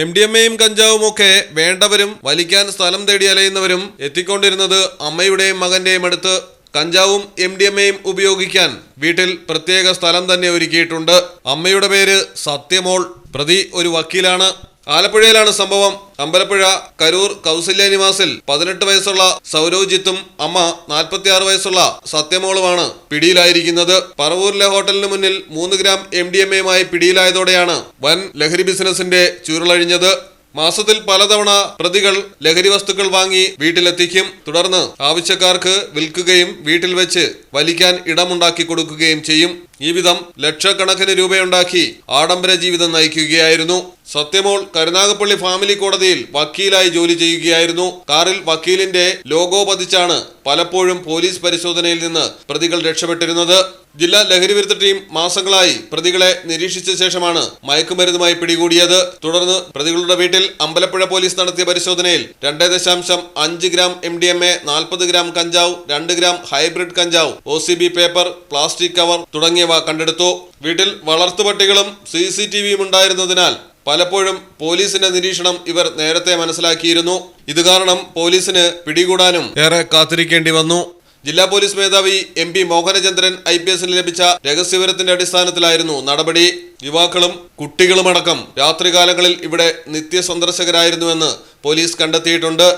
M D M എയും കഞ്ചാവും ഒക്കെ വേണ്ടവരും വലിക്കാൻ സ്ഥലം തേടി അലയുന്നവരും എത്തിക്കൊണ്ടിരുന്നത് അമ്മയുടെയും മകന്റെയും അടുത്ത് കഞ്ചാവും എം ഡി എം എയും ഉപയോഗിക്കാൻ വീട്ടിൽ പ്രത്യേക സ്ഥലം തന്നെ ഒരുക്കിയിട്ടുണ്ട്. അമ്മയുടെ പേര് സത്യമോൾ. പ്രതി ഒരു വക്കീലാണ്. ആലപ്പുഴയിലാണ് സംഭവം. അമ്പലപ്പുഴ കരൂർ കൗസല്യ നിവാസിൽ പതിനെട്ട് വയസ്സുള്ള സൗരോജിത്തും അമ്മ നാൽപ്പത്തിയാറ് വയസ്സുള്ള സത്യമോളുമാണ് പിടിയിലായിരിക്കുന്നത്. പറവൂരിലെ ഹോട്ടലിന് മുന്നിൽ മൂന്ന് ഗ്രാം എം ഡി എം എയുമായി പിടിയിലായതോടെയാണ് വൻ ലഹരി ബിസിനസിന്റെ ചുരുളഴിഞ്ഞത്. മാസത്തിൽ പലതവണ പ്രതികൾ ലഹരി വസ്തുക്കൾ വാങ്ങി വീട്ടിലെത്തിക്കും. തുടർന്ന് ആവശ്യക്കാർക്ക് വിൽക്കുകയും വീട്ടിൽ വെച്ച് വലിക്കാൻ ഇടമുണ്ടാക്കി കൊടുക്കുകയും ചെയ്യും. ഈ വിധം ലക്ഷക്കണക്കിന് രൂപയുണ്ടാക്കി ആഡംബര ജീവിതം നയിക്കുകയായിരുന്നു. സത്യമോൾ കരുനാഗപ്പള്ളി ഫാമിലി കോടതിയിൽ വക്കീലായി ജോലി ചെയ്യുകയായിരുന്നു. കാറിൽ വക്കീലിന്റെ ലോഗോ പതിച്ചാണ് പലപ്പോഴും പോലീസ് പരിശോധനയിൽ നിന്ന് പ്രതികൾ രക്ഷപ്പെട്ടിരുന്നത്. ജില്ലാ ലഹരി വിരുദ്ധ ടീം മാസങ്ങളായി പ്രതികളെ നിരീക്ഷിച്ച ശേഷമാണ് മയക്കുമരുന്നുമായി പിടികൂടിയത്. തുടർന്ന് പ്രതികളുടെ വീട്ടിൽ അമ്പലപ്പുഴ പോലീസ് നടത്തിയ പരിശോധനയിൽ രണ്ട് ദശാംശം അഞ്ച് gram M D M A നാൽപ്പത് ഗ്രാം കഞ്ചാവ് രണ്ട് ഗ്രാം ഹൈബ്രിഡ് കഞ്ചാവ് O C B paper plastic cover തുടങ്ങിയവ കണ്ടെടുത്തു. വീട്ടിൽ വളർത്തുപട്ടികളും സി സി ടി വിയും ഉണ്ടായിരുന്നതിനാൽ പലപ്പോഴും പോലീസിന്റെ നിരീക്ഷണം ഇവർ നേരത്തെ മനസ്സിലാക്കിയിരുന്നു. ഇത് കാരണം പോലീസിന് പിടികൂടാനും ഏറെ കാത്തിരിക്കേണ്ടി വന്നു. ജില്ലാ പോലീസ് മേധാവി M P Mohanachandran I P എസിന് ലഭിച്ച രഹസ്യവിവരത്തിന്റെ അടിസ്ഥാനത്തിലായിരുന്നു നടപടി. യുവാക്കളും കുട്ടികളുമടക്കം രാത്രികാലങ്ങളിൽ ഇവിടെ നിത്യ സന്ദർശകരായിരുന്നുവെന്ന് പോലീസ് കണ്ടെത്തിയിട്ടുണ്ട്.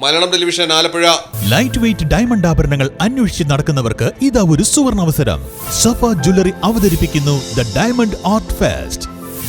Malayalam television Alappuzha. Light weight diamond ആഭരണങ്ങൾ അന്വേഷിച്ച് നടക്കുന്നവർക്ക് ഇതാ ഒരു സുവർണ അവസരം. സഫ ജ്വല്ലറി അവതരിപ്പിക്കുന്നു the diamond art fest